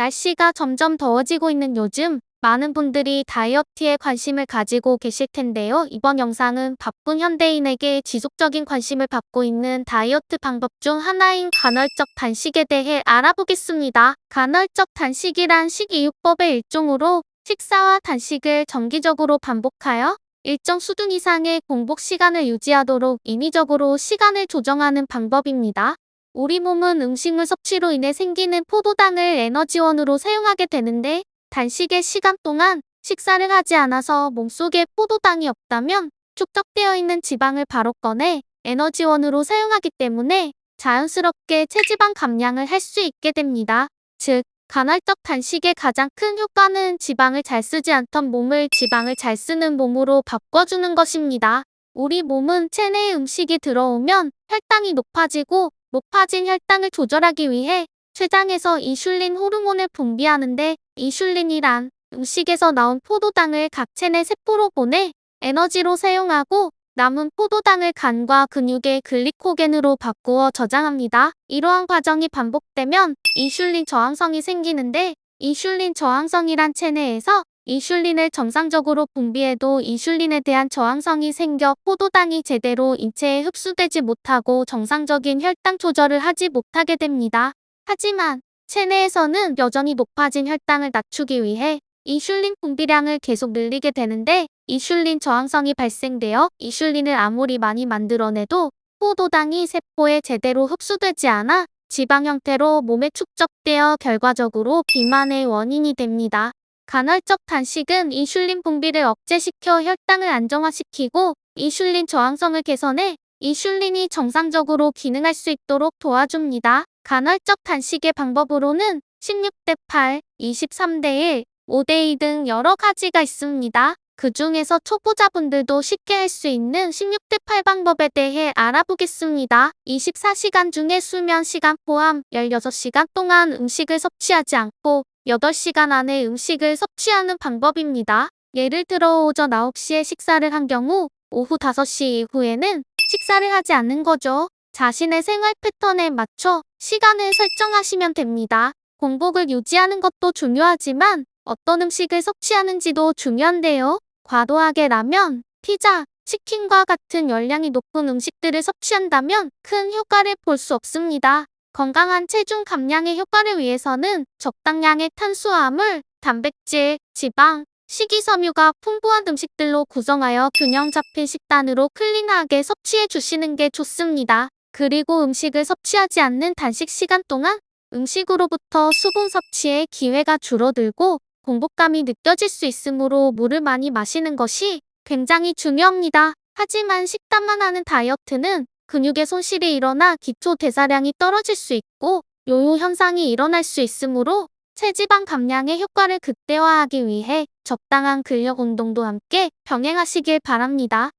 날씨가 점점 더워지고 있는 요즘 많은 분들이 다이어트에 관심을 가지고 계실 텐데요. 이번 영상은 바쁜 현대인에게 지속적인 관심을 받고 있는 다이어트 방법 중 하나인 간헐적 단식에 대해 알아보겠습니다. 간헐적 단식이란 식이요법의 일종으로 식사와 단식을 정기적으로 반복하여 일정 수준 이상의 공복 시간을 유지하도록 인위적으로 시간을 조정하는 방법입니다. 우리 몸은 음식물 섭취로 인해 생기는 포도당을 에너지원으로 사용하게 되는데 단식의 시간 동안 식사를 하지 않아서 몸속에 포도당이 없다면 축적되어 있는 지방을 바로 꺼내 에너지원으로 사용하기 때문에 자연스럽게 체지방 감량을 할 수 있게 됩니다. 즉, 간헐적 단식의 가장 큰 효과는 지방을 잘 쓰지 않던 몸을 지방을 잘 쓰는 몸으로 바꿔주는 것입니다. 우리 몸은 체내에 음식이 들어오면 혈당이 높아지고 높아진 혈당을 조절하기 위해 췌장에서 이슐린 호르몬을 분비하는데 이슐린이란 음식에서 나온 포도당을 각 체내 세포로 보내 에너지로 사용하고 남은 포도당을 간과 근육의 글리코겐으로 바꾸어 저장합니다. 이러한 과정이 반복되면 이슐린 저항성이 생기는데 이슐린 저항성이란 체내에서 이슐린을 정상적으로 분비해도 이슐린에 대한 저항성이 생겨 포도당이 제대로 인체에 흡수되지 못하고 정상적인 혈당 조절을 하지 못하게 됩니다. 하지만 체내에서는 여전히 높아진 혈당을 낮추기 위해 이슐린 분비량을 계속 늘리게 되는데 이슐린 저항성이 발생되어 이슐린을 아무리 많이 만들어내도 포도당이 세포에 제대로 흡수되지 않아 지방 형태로 몸에 축적되어 결과적으로 비만의 원인이 됩니다. 간헐적 단식은 이슐린 분비를 억제시켜 혈당을 안정화시키고 이슐린 저항성을 개선해 이슐린이 정상적으로 기능할 수 있도록 도와줍니다. 간헐적 단식의 방법으로는 16대 8, 23대 1, 5대 2 등 여러 가지가 있습니다. 그 중에서 초보자분들도 쉽게 할 수 있는 16대 8 방법에 대해 알아보겠습니다. 24시간 중에 수면 시간 포함 16시간 동안 음식을 섭취하지 않고 8시간 안에 음식을 섭취하는 방법입니다. 예를 들어 오전 9시에 식사를 한 경우 오후 5시 이후에는 식사를 하지 않는 거죠. 자신의 생활 패턴에 맞춰 시간을 설정하시면 됩니다. 공복을 유지하는 것도 중요하지만 어떤 음식을 섭취하는지도 중요한데요. 과도하게 라면, 피자, 치킨과 같은 열량이 높은 음식들을 섭취한다면 큰 효과를 볼 수 없습니다. 건강한 체중 감량의 효과를 위해서는 적당량의 탄수화물, 단백질, 지방, 식이섬유가 풍부한 음식들로 구성하여 균형 잡힌 식단으로 클린하게 섭취해 주시는 게 좋습니다. 그리고 음식을 섭취하지 않는 단식 시간 동안 음식으로부터 수분 섭취의 기회가 줄어들고 공복감이 느껴질 수 있으므로 물을 많이 마시는 것이 굉장히 중요합니다. 하지만 식단만 하는 다이어트는 근육의 손실이 일어나 기초 대사량이 떨어질 수 있고 요요 현상이 일어날 수 있으므로 체지방 감량의 효과를 극대화하기 위해 적당한 근력 운동도 함께 병행하시길 바랍니다.